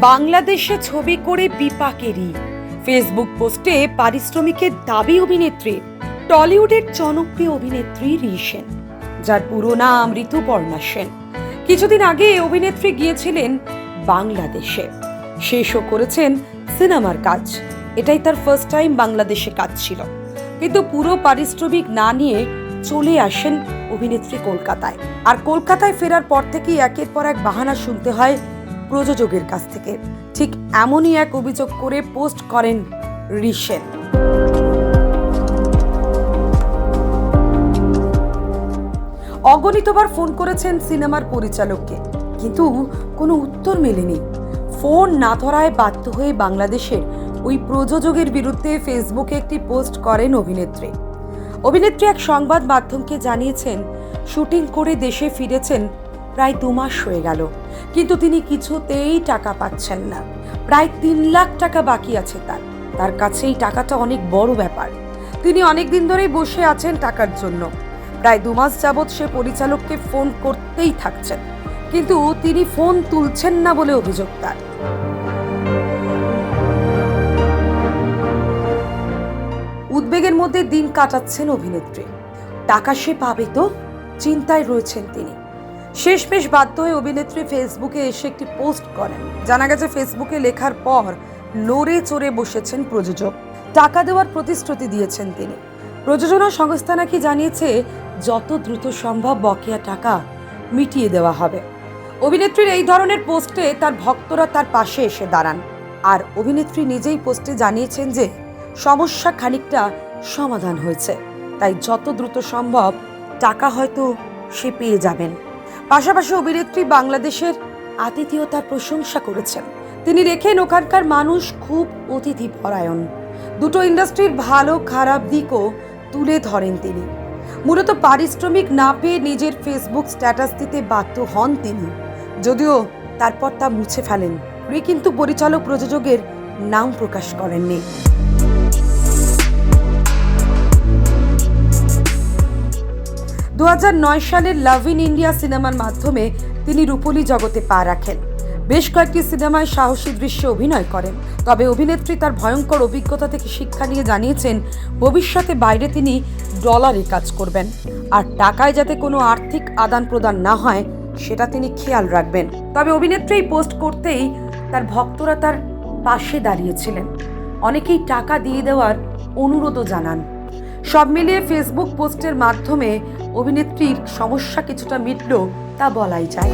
বাংলাদেশে ছবি করে বিপাকেরই। ফেসবুক পোস্টে পারিশ্রমিকের দাবি অভিনেত্রী, টলিউডের জনপ্রিয় অভিনেত্রী রিসেন যার পুরো নাম ঋতুপর্ণা সেন। কিছুদিন আগে অভিনেত্রী গিয়েছিলেন বাংলাদেশে। শেষও করেছেন সিনেমার কাজ। এটাই তার ফার্স্ট টাইম বাংলাদেশে কাজ ছিল। কিন্তু পুরো পারিশ্রমিক না নিয়ে চলে আসেন অভিনেত্রী কলকাতায়। আর কলকাতায় ফেরার পর থেকেই একের পর এক বাহানা শুনতে হয় প্রযোজকের কাছ থেকে। ঠিক এমনই এক অভিযোগ করে পোস্ট করেন রিসেন অগণিতবার ফোন করেছেন সিনেমার পরিচালককে, কিন্তু কোনো উত্তর মেলেনি। ফোন না ধরায় বাধ্য হয়ে বাংলাদেশের ওই প্রযোজকের বিরুদ্ধে ফেসবুকে একটি পোস্ট করেন অভিনেত্রী। অভিনেত্রী এক সংবাদ মাধ্যমকে জানিয়েছেন, শুটিং করে দেশে ফিরেছেন প্রায় দু মাস হয়ে গেল। কিন্তু তিনি কিছুতেই টাকা পাচ্ছেন না। প্রায় তিন লাখ টাকা বাকি আছে তার। তার কাছে এই টাকাটা অনেক বড় ব্যাপার। তিনি অনেক দিন ধরেই বসে আছেন টাকার জন্য। প্রায় দু মাস যাবৎ সে পরিচালককে ফোন করতেই থাকছেন। কিন্তু তিনি ফোন তুলছেন না বলে অভিযোগ তার। উদ্বেগের মধ্যে দিন কাটাচ্ছেন অভিনেত্রী। টাকা সে পাবে তো? চিন্তায় রয়েছেন তিনি। শেষমেশ বাধ্য হয়ে অভিনেত্রী ফেসবুকে এসে একটি পোস্ট করেন। জানা গেছে, ফেসবুকে লেখার পর লড়ে চড়ে বসেছেন প্রযোজক। টাকা দেওয়ার প্রতিশ্রুতি দিয়েছেন তিনি। প্রযোজনা সংস্থা নাকি জানিয়েছে, যত দ্রুত সম্ভব বকেয়া টাকা মিটিয়ে দেওয়া হবে। অভিনেত্রীর এই ধরনের পোস্টে তার ভক্তরা তার পাশে এসে দাঁড়ান। আর অভিনেত্রী নিজেই পোস্টে জানিয়েছেন যে, সমস্যা খানিকটা সমাধান হয়েছে। তাই যত দ্রুত সম্ভব টাকা হয়তো সে পেয়ে যাবেন। পাশাপাশি অভিনেত্রী বাংলাদেশের আতিথেয়তার প্রশংসা করেছেন। তিনি রেখেন ওখানকার মানুষ খুব অতিথি পরায়ণ। দুটো ইন্ডাস্ট্রির ভালো, খারাপ দিকও তুলে ধরেন তিনি। মূলত পারিশ্রমিক না পেয়ে নিজের ফেসবুক স্ট্যাটাস দিতে বাধ্য হন তিনি। যদিও তারপর তা মুছে ফেলেন। কিন্তু পরিচালক প্রযোজকের নাম প্রকাশ করেননি। দু সালের লাভ ইন ইন্ডিয়া সিনেমার মাধ্যমে তিনি রূপলী জগতে পা রাখেন। বেশ কয়েকটি সিনেমায় সাহসী দৃশ্যে অভিনয় করেন, তবে অভিনেত্রী তার ভয়ঙ্কর অভিজ্ঞতা থেকে শিক্ষা নিয়ে জানিয়েছেন, ভবিষ্যতে বাইরে তিনি ডলারে কাজ করবেন, আর টাকায় যাতে কোনো আর্থিক আদান প্রদান না হয়, সেটা তিনি খেয়াল রাখবেন। তবে অভিনেত্রী পোস্ট করতেই তার ভক্তরা তার পাশে দাঁড়িয়েছিলেন। অনেকেই টাকা দিয়ে দেওয়ার অনুরোধও জানান। সব মিলিয়ে ফেসবুক পোস্টের মাধ্যমে অভিনেত্রীর সমস্যা কিছুটা মিটল তা বলাই যায়।